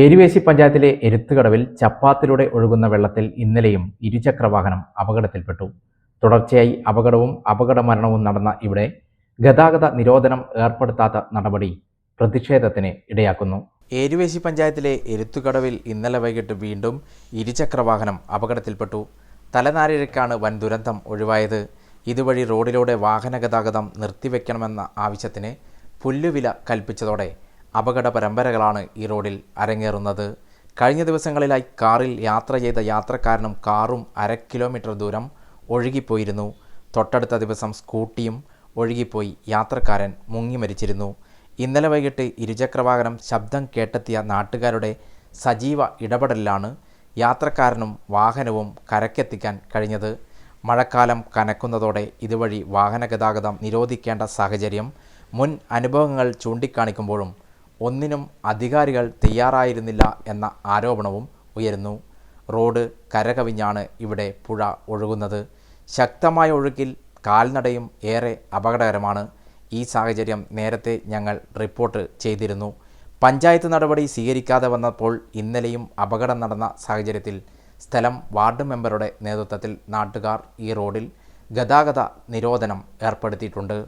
ഏരുവേശി പഞ്ചായത്തിലെ എരുത്തുകടവിൽ ചപ്പാത്തിലൂടെ ഒഴുകുന്ന വെള്ളത്തിൽ ഇന്നലെയും ഇരുചക്രവാഹനം അപകടത്തിൽപ്പെട്ടു. തുടർച്ചയായി അപകടവും അപകടമരണവും നടന്ന ഇവിടെ ഗതാഗത നിരോധനം ഏർപ്പെടുത്താത്ത നടപടി പ്രതിഷേധത്തിന് ഇടയാക്കുന്നു. ഏരുവേശി പഞ്ചായത്തിലെ എരുത്തുകടവിൽ ഇന്നലെ വൈകിട്ട് വീണ്ടും ഇരുചക്രവാഹനം അപകടത്തിൽപ്പെട്ടു. തലനാരിഴക്കാണ് വൻ ദുരന്തം ഒഴിവായത്. ഇതുവഴി റോഡിലൂടെ വാഹന ഗതാഗതം നിർത്തിവെക്കണമെന്ന ആവശ്യത്തിന് പുല്ലുവില കൽപ്പിച്ചതോടെ അപകട പരമ്പരകളാണ് ഈ റോഡിൽ അരങ്ങേറുന്നത്. കഴിഞ്ഞ ദിവസങ്ങളിലായി കാറിൽ യാത്ര ചെയ്ത യാത്രക്കാരനും കാറും അര കിലോമീറ്റർ ദൂരം ഒഴുകിപ്പോയിരുന്നു. തൊട്ടടുത്ത ദിവസം സ്കൂട്ടിയും ഒഴുകിപ്പോയി യാത്രക്കാരൻ മുങ്ങി മരിച്ചിരുന്നു. ഇന്നലെ വൈകിട്ട് ഇരുചക്രവാഹനം ശബ്ദം കേട്ടെത്തിയ നാട്ടുകാരുടെ സജീവ ഇടപെടലിലാണ് യാത്രക്കാരനും വാഹനവും കരക്കെത്തിക്കാൻ കഴിഞ്ഞത്. മഴക്കാലം കനക്കുന്നതോടെ ഇതുവഴി വാഹന ഗതാഗതം നിരോധിക്കേണ്ട സാഹചര്യം മുൻ അനുഭവങ്ങൾ ചൂണ്ടിക്കാണിക്കുമ്പോഴും ഒന്നിനും അധികാരികൾ തയ്യാറായിരുന്നില്ല എന്ന ആരോപണവും ഉയരുന്നു. റോഡ് കരകവിഞ്ഞാണ് ഇവിടെ പുഴ ഒഴുകുന്നത്. ശക്തമായ ഒഴുക്കിൽ കാൽനടയും ഏറെ അപകടകരമാണ്. ഈ സാഹചര്യം നേരത്തെ ഞങ്ങൾ റിപ്പോർട്ട് ചെയ്തിരുന്നു. പഞ്ചായത്ത് നടപടി സ്വീകരിക്കാതെ വന്നപ്പോൾ ഇന്നലെയും അപകടം നടന്ന സാഹചര്യത്തിൽ സ്ഥലം വാർഡ് മെമ്പറുടെ നേതൃത്വത്തിൽ നാട്ടുകാർ ഈ റോഡിൽ ഗതാഗത നിരോധനം ഏർപ്പെടുത്തിയിട്ടുണ്ട്.